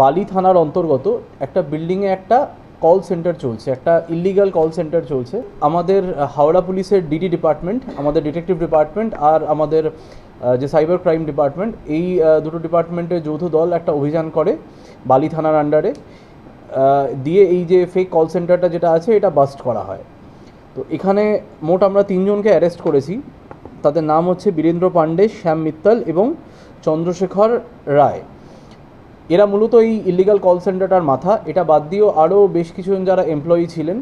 বালি থানার অন্তর্গত একটা বিল্ডিংয়ে একটা কল সেন্টার চলছে, একটা ইলিগাল কল সেন্টার চলছে। আমাদের হাওড়া পুলিশের ডিডি ডিপার্টমেন্ট আমাদের ডিটেকটিভ ডিপার্টমেন্ট আর আমাদের যে সাইবার ক্রাইম ডিপার্টমেন্ট এই দুটো ডিপার্টমেন্টের যৌথ দল একটা অভিযান করে বালি থানার আন্ডারে দিয়ে এই যে ফেক কল সেন্টারটা যেটা আছে, এটা বাস্ট করা হয়। তো এখানে মোট আমরা তিনজনকে অ্যারেস্ট করেছি। তাদের নাম হচ্ছে বীরেন্দ্র পাণ্ডে, শ্যাম মিত্তাল এবং চন্দ্রশেখর রায়। এরা মূলত এই ইলিগাল কল সেন্টারটার মাথা। এটা বাদ দিয়েও আরও বেশ কিছুজন যারা এমপ্লয়ি ছিলেন,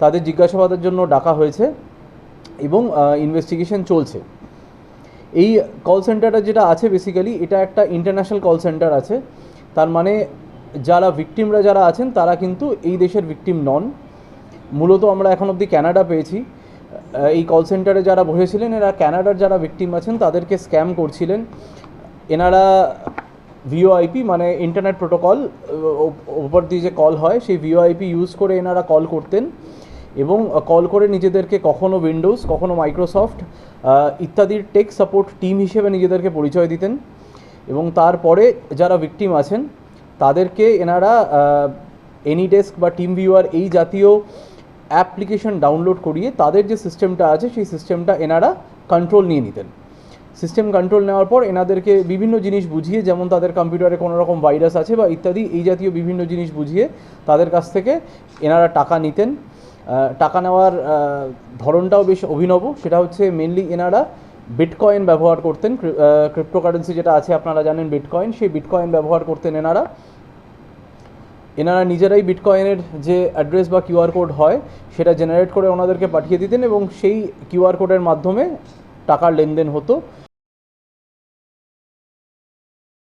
তাদের জিজ্ঞাসাবাদের জন্য ডাকা হয়েছে এবং ইনভেস্টিগেশন চলছে। এই কল সেন্টারটা যেটা আছে বেসিক্যালি এটা একটা ইন্টারন্যাশনাল কল সেন্টার আছে। তার মানে যারা ভিকটিমরা যারা আছেন, তারা কিন্তু এই দেশের ভিকটিম নন। মূলত আমরা এখন অবধি ক্যানাডা পেয়েছি। এই কল সেন্টারে যারা বসেছিলেন, এরা ক্যানাডার যারা ভিকটিম আছেন, তাদেরকে স্ক্যাম করছিলেন। এনারা ভিওআইপি মানে ইন্টারনেট প্রোটোকল ওপর দিয়ে যে কল হয়, সেই ভিওআইপি ইউজ করে এনারা কল করতেন এবং কল করে নিজেদেরকে কখনো উইন্ডোজ কখনো মাইক্রোসফট ইত্যাদির টেক সাপোর্ট টিম হিসেবে নিজেদেরকে পরিচয় দিতেন এবং তারপরে যারা ভিকটিম আছেন, তাদেরকে এনারা এনি ডেস্ক বা টিম ভিউয়ার এই জাতীয় অ্যাপ্লিকেশন ডাউনলোড করিয়ে তাদের যে সিস্টেমটা আছে, সেই সিস্টেমটা এনারা কন্ট্রোল নিয়ে নিতেন। সিস্টেম কন্ট্রোল নেওয়ার পর এনাদেরকে বিভিন্ন জিনিস বুঝিয়ে, যেমন তাদের কম্পিউটারে কোনো রকম ভাইরাস আছে বা ইত্যাদি, এই জাতীয় বিভিন্ন জিনিস বুঝিয়ে তাদের কাছ থেকে এনারা টাকা নিতেন। টাকা নেওয়ার ধরনটাও বেশ অভিনব। সেটা হচ্ছে মেনলি এনারা বিটকয়েন ব্যবহার করতেন। ক্রিপ্টোকারেন্সি যেটা আছে, আপনারা জানেন বিটকয়েন সেই বিটকয়েন ব্যবহার করতেন এনারা। এনারা নিজেরাই বিটকয়েনের যে অ্যাড্রেস বা কিউআর কোড হয়, সেটা জেনারেট করে ওনাদেরকে পাঠিয়ে দিতেন এবং সেই কিউআর কোডের মাধ্যমে টাকার লেনদেন হতো।